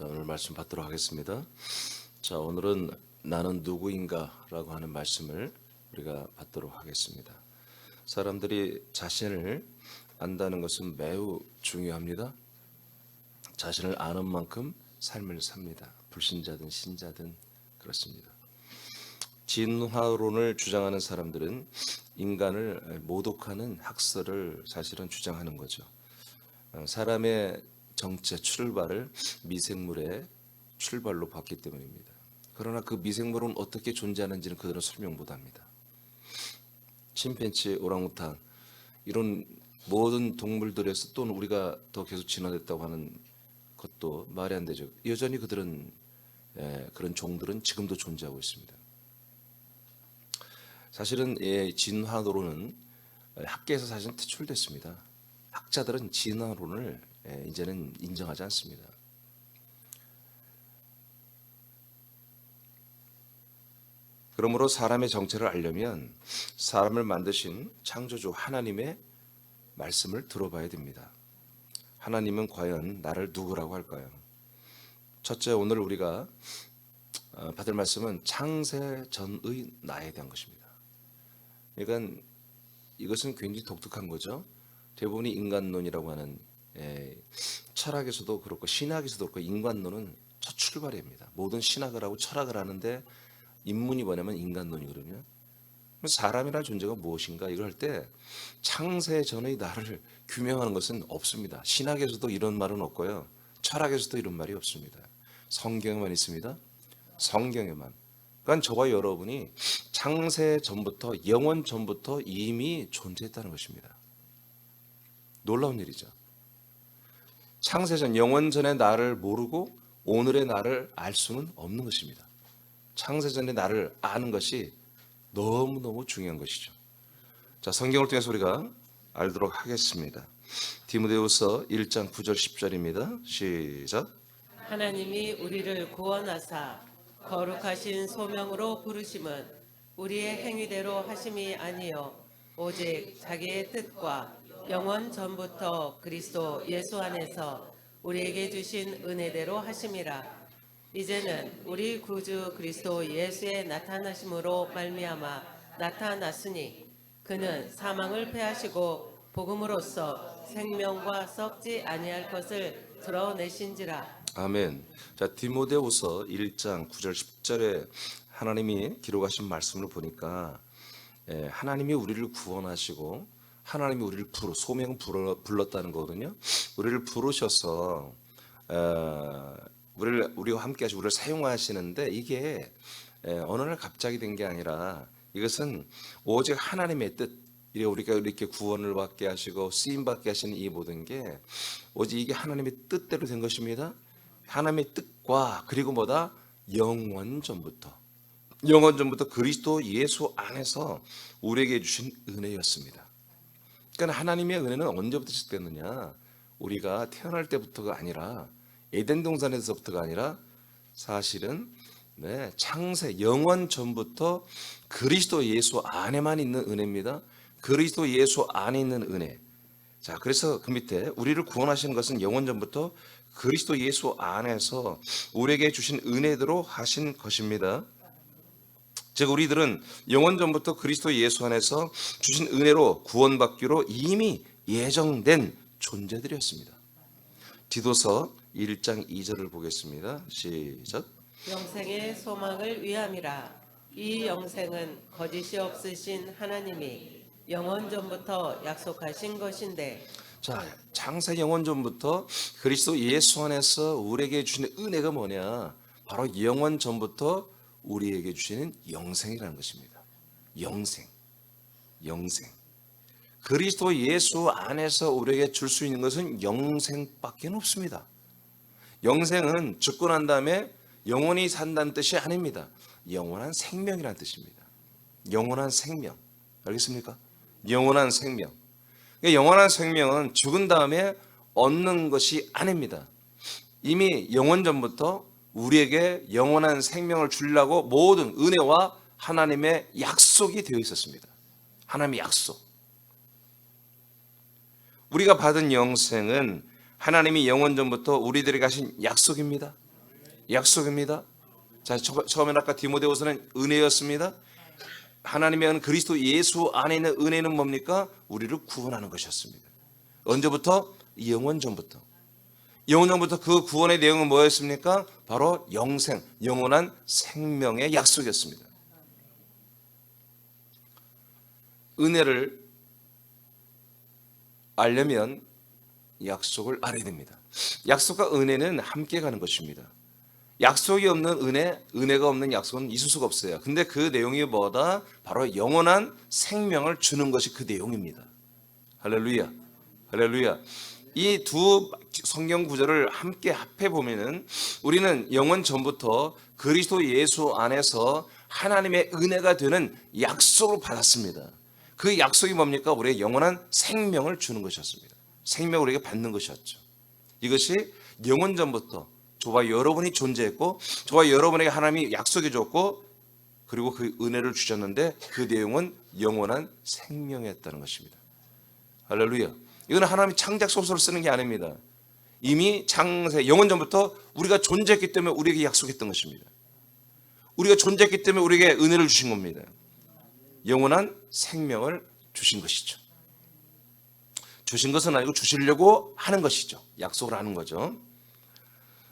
자, 오늘 말씀 받도록 하겠습니다. 자, 오늘은 나는 누구인가라고 하는 말씀을 우리가 받도록 하겠습니다. 사람들이 자신을 안다는 것은 매우 중요합니다. 자신을 아는 만큼 삶을 삽니다. 불신자든 신자든 그렇습니다. 진화론을 주장하는 사람들은 인간을 모독하는 학설을 사실은 주장하는 거죠. 어, 사람의 정체 출발을 미생물의 출발로 봤기 때문입니다. 그러나 그 미생물은 어떻게 존재하는지는 그들은 설명 못합니다. 침팬치, 오랑우탄 이런 모든 동물들에서 또는 우리가 더 계속 진화됐다고 하는 것도 말이 안 되죠. 여전히 그들은 예, 그런 종들은 지금도 존재하고 있습니다. 사실은 예, 진화론은 학계에서 사실은 퇴출됐습니다. 학자들은 진화론을 예, 이제는 인정하지 않습니다. 그러므로 사람의 정체를 알려면 사람을 만드신 창조주 하나님의 말씀을 들어봐야 됩니다. 하나님은 과연 나를 누구라고 할까요? 첫째 오늘 우리가 어, 받을 말씀은 창세 전의 나에 대한 것입니다. 그러니까 이것은 굉장히 독특한 거죠. 대부분이 인간론이라고 하는 예, 철학에서도 그렇고 신학에서도 그렇고 인간론은 첫 출발입니다. 모든 신학을 하고 철학을 하는데 입문이 뭐냐면 인간론이거든요. 사람이라는 존재가 무엇인가 이걸 할 때 창세 전의 나를 규명하는 것은 없습니다. 신학에서도 이런 말은 없고요. 철학에서도 이런 말이 없습니다. 성경에만 있습니다. 성경에만. 그러니까 저와 여러분이 창세 전부터 영원 전부터 이미 존재했다는 것입니다. 놀라운 일이죠. 창세전 영원 전의 나를 모르고 오늘의 나를 알 수는 없는 것입니다. 창세전의 나를 아는 것이 너무너무 중요한 것이죠. 자, 성경을 통해서 우리가 알도록 하겠습니다. 디모데후서 1장 9절 10절입니다. 시작. 하나님이 우리를 구원하사 거룩하신 소명으로 부르심은 우리의 행위대로 하심이 아니요 오직 자기의 뜻과 영원 전부터 그리스도 예수 안에서 우리에게 주신 은혜대로 하심이라 이제는 우리 구주 그리스도 예수의 나타나심으로 말미암아 나타났으니 그는 사망을 패하시고 복음으로써 생명과 썩지 아니할 것을 드러내신지라 아멘. 자, 디모데후서 1장 9절 10절에 하나님이 기록하신 말씀을 보니까 예, 하나님이 우리를 구원하시고 하나님이 우리를 부르 소명 부르, 불렀다는 거거든요. 우리를 부르셔서 어, 우리를 우리와 함께 하시고 우리를 사용하시는데 이게 예, 어느 날 갑자기 된 게 아니라 이것은 오직 하나님의 뜻 이래 우리가 이렇게 구원을 받게 하시고 쓰임 받게 하시는 이 모든 게 오직 이게 하나님의 뜻대로 된 것입니다. 하나님의 뜻과 그리고 뭐다 영원 전부터 영원 전부터 그리스도 예수 안에서 우리에게 주신 은혜였습니다. 그러니까 하나님의 은혜는 언제부터 시작됐느냐? 우리가 태어날 때부터가 아니라 에덴 동산에서부터가 아니라 사실은 네, 창세 영원 전부터 그리스도 예수 안에만 있는 은혜입니다. 그리스도 예수 안에 있는 은혜. 자, 그래서 그 밑에 우리를 구원하시는 것은 영원 전부터 그리스도 예수 안에서 우리에게 주신 은혜대로 하신 것입니다. 즉 우리들은 영원 전부터 그리스도 예수 안에서 주신 은혜로 구원받기로 이미 예정된 존재들이었습니다. 디도서 1장 2절을 보겠습니다. 시작. 영생의 소망을 위함이라 이 영생은 거짓이 없으신 하나님이 영원 전부터 약속하신 것인데 자, 창세 영원 전부터 그리스도 예수 안에서 우리에게 주시는 은혜가 뭐냐? 바로 영원 전부터 우리에게 주시는 영생이라는 것입니다. 영생. 영생. 그리스도 예수 안에서 우리에게 줄 수 있는 것은 영생밖에 없습니다. 영생은 죽고 난 다음에 영원히 산다는 뜻이 아닙니다. 영원한 생명이라는 뜻입니다. 영원한 생명. 알겠습니까? 영원한 생명. 그러니까 영원한 생명은 죽은 다음에 얻는 것이 아닙니다. 이미 영원 전부터 우리에게 영원한 생명을 주려고 모든 은혜와 하나님의 약속이 되어 있었습니다. 하나님의 약속. 우리가 받은 영생은 하나님이 영원 전부터 우리들에게 하신 약속입니다. 약속입니다. 자, 처- 처음에 아까 디모데후서는 은혜였습니다. 하나님의 은 그리스도 예수 안에 있는 은혜는 뭡니까? 우리를 구원하는 것이었습니다. 언제부터? 영원 전부터. 영원 전부터 그 구원의 내용은 뭐였습니까? 바로 영생, 영원한 생명의 약속이었습니다. 은혜를 알려면 약속을 알아야 됩니다. 약속과 은혜는 함께 가는 것입니다. 약속이 없는 은혜, 은혜가 없는 약속은 있을 수가 없어요. 근데 그 내용이 뭐다? 바로 영원한 생명을 주는 것이 그 내용입니다. 할렐루야. 할렐루야. 이 두 성경 구절을 함께 합해 보면은 우리는 영원 전부터 그리스도 예수 안에서 하나님의 은혜가 되는 약속을 받았습니다. 그 약속이 뭡니까? 우리의 영원한 생명을 주는 것이었습니다. 생명을 우리에게 받는 것이었죠. 이것이 영원 전부터 저와 여러분이 존재했고 저와 여러분에게 하나님이 약속해 줬고 그리고 그 은혜를 주셨는데 그 내용은 영원한 생명이었다는 것입니다. 할렐루야. 이거는 하나님이 창작 소설을 쓰는 게 아닙니다. 이미 창세 영원 전부터 우리가 존재했기 때문에 우리에게 약속했던 것입니다. 우리가 존재했기 때문에 우리에게 은혜를 주신 겁니다. 영원한 생명을 주신 것이죠. 주신 것은 아니고 주시려고 하는 것이죠. 약속을 하는 거죠.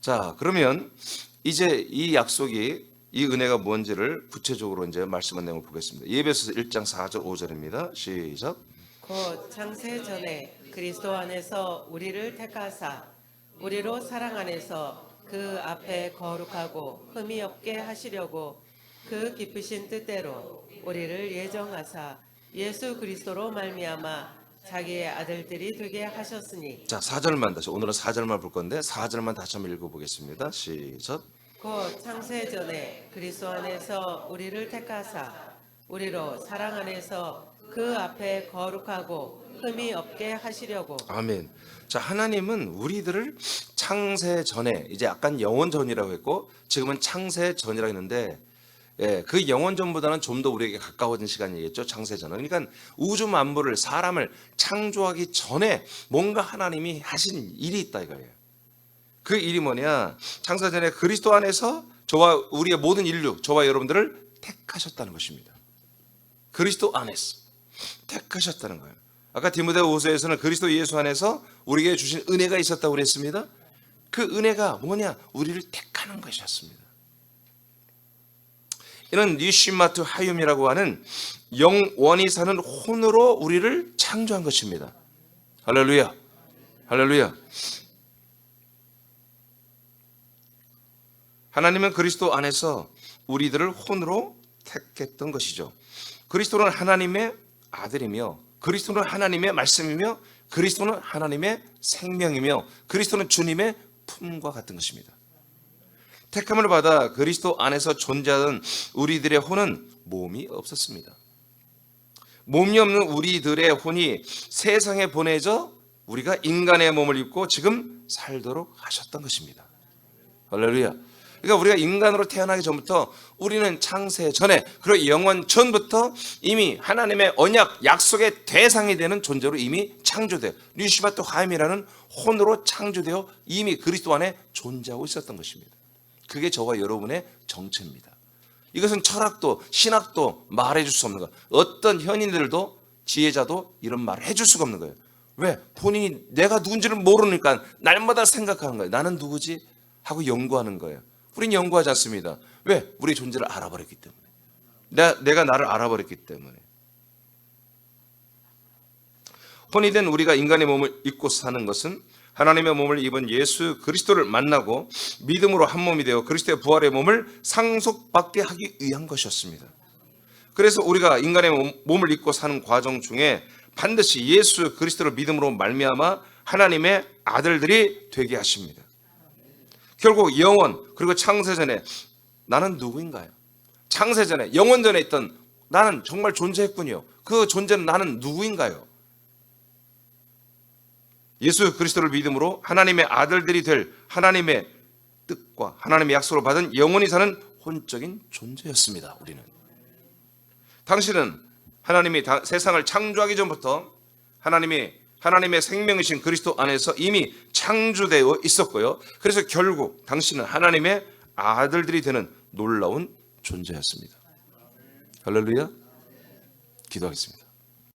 자, 그러면 이제 이 약속이 이 은혜가 뭔지를 구체적으로 이제 말씀한 내용을 보겠습니다. 예배서 1장 4절 5절입니다. 시작. 곧 창세 전에 그리스도 안에서 우리를 택하사 우리로 사랑 안에서 그 앞에 거룩하고 흠이 없게 하시려고 그 깊으신 뜻대로 우리를 예정하사 예수 그리스도로 말미암아 자기의 아들들이 되게 하셨으니 자, 4절만 다시 오늘은 4절만 볼 건데 4절만 다시 한번 읽어 보겠습니다. 시작. 곧 창세 전에 그리스도 안에서 우리를 택하사 우리로 사랑 안에서 그 앞에 거룩하고 흠이 없게 하시려고 아멘. 자, 하나님은 우리들을 창세 전에 이제 약간 영원 전이라고 했고 지금은 창세 전이라고 했는데 예, 그 영원 전보다는 좀 더 우리에게 가까워진 시간이겠죠. 창세 전은. 그러니까 우주 만물을 사람을 창조하기 전에 뭔가 하나님이 하신 일이 있다 이거예요. 그 일이 뭐냐? 창세 전에 그리스도 안에서 저와 우리의 모든 인류, 저와 여러분들을 택하셨다는 것입니다. 그리스도 안에서 택하셨다는 거예요. 아까 디모데후서에서는 그리스도 예수 안에서 우리에게 주신 은혜가 있었다고 그랬습니다. 그 은혜가 뭐냐? 우리를 택하는 것이었습니다. 이는 니시마트 하얰이라고 하는 영원히 사는 혼으로 우리를 창조한 것입니다. 할렐루야. 할렐루야. 하나님은 그리스도 안에서 우리들을 혼으로 택했던 것이죠. 그리스도는 하나님의 아들이며 그리스도는 하나님의 말씀이며 그리스도는 하나님의 생명이며 그리스도는 주님의 품과 같은 것입니다. 택함을 받아 그리스도 안에서 존재하던 우리들의 혼은 몸이 없었습니다. 몸이 없는 우리들의 혼이 세상에 보내져 우리가 인간의 몸을 입고 지금 살도록 하셨던 것입니다. 할렐루야. 그러니까 우리가 인간으로 태어나기 전부터 우리는 창세 전에 그리고 영원 전부터 이미 하나님의 언약 약속의 대상이 되는 존재로 이미 창조되어 뉴시바트 하임이라는 혼으로 창조되어 이미 그리스도 안에 존재하고 있었던 것입니다. 그게 저와 여러분의 정체입니다. 이것은 철학도 신학도 말해줄 수 없는 거. 어떤 현인들도 지혜자도 이런 말을 해줄 수가 없는 거예요. 왜? 본인이 내가 누군지를 모르니까 날마다 생각하는 거예요. 나는 누구지? 하고 연구하는 거예요. 우리는 연구하지 않습니다. 왜? 우리 존재를 알아버렸기 때문에. 내가, 내가 나를 알아버렸기 때문에. 혼이 된 우리가 인간의 몸을 입고 사는 것은 하나님의 몸을 입은 예수 그리스도를 만나고 믿음으로 한 몸이 되어 그리스도의 부활의 몸을 상속받게 하기 위한 것이었습니다. 그래서 우리가 인간의 몸- 몸을 입고 사는 과정 중에 반드시 예수 그리스도를 믿음으로 말미암아 하나님의 아들들이 되게 하십니다. 결국 영원 그리고 창세전에 나는 누구인가요? 창세전에 영원전에 있던 나는 정말 존재했군요. 그 존재는 나는 누구인가요? 예수 그리스도를 믿음으로 하나님의 아들들이 될 하나님의 뜻과 하나님의 약속을 받은 영원히 사는 혼적인 존재였습니다. 우리는 당신은 하나님이 다- 세상을 창조하기 전부터 하나님이 하나님의 생명이신 그리스도 안에서 이미 창조되어 있었고요. 그래서 결국 당신은 하나님의 아들들이 되는 놀라운 존재였습니다. 할렐루야. 기도하겠습니다.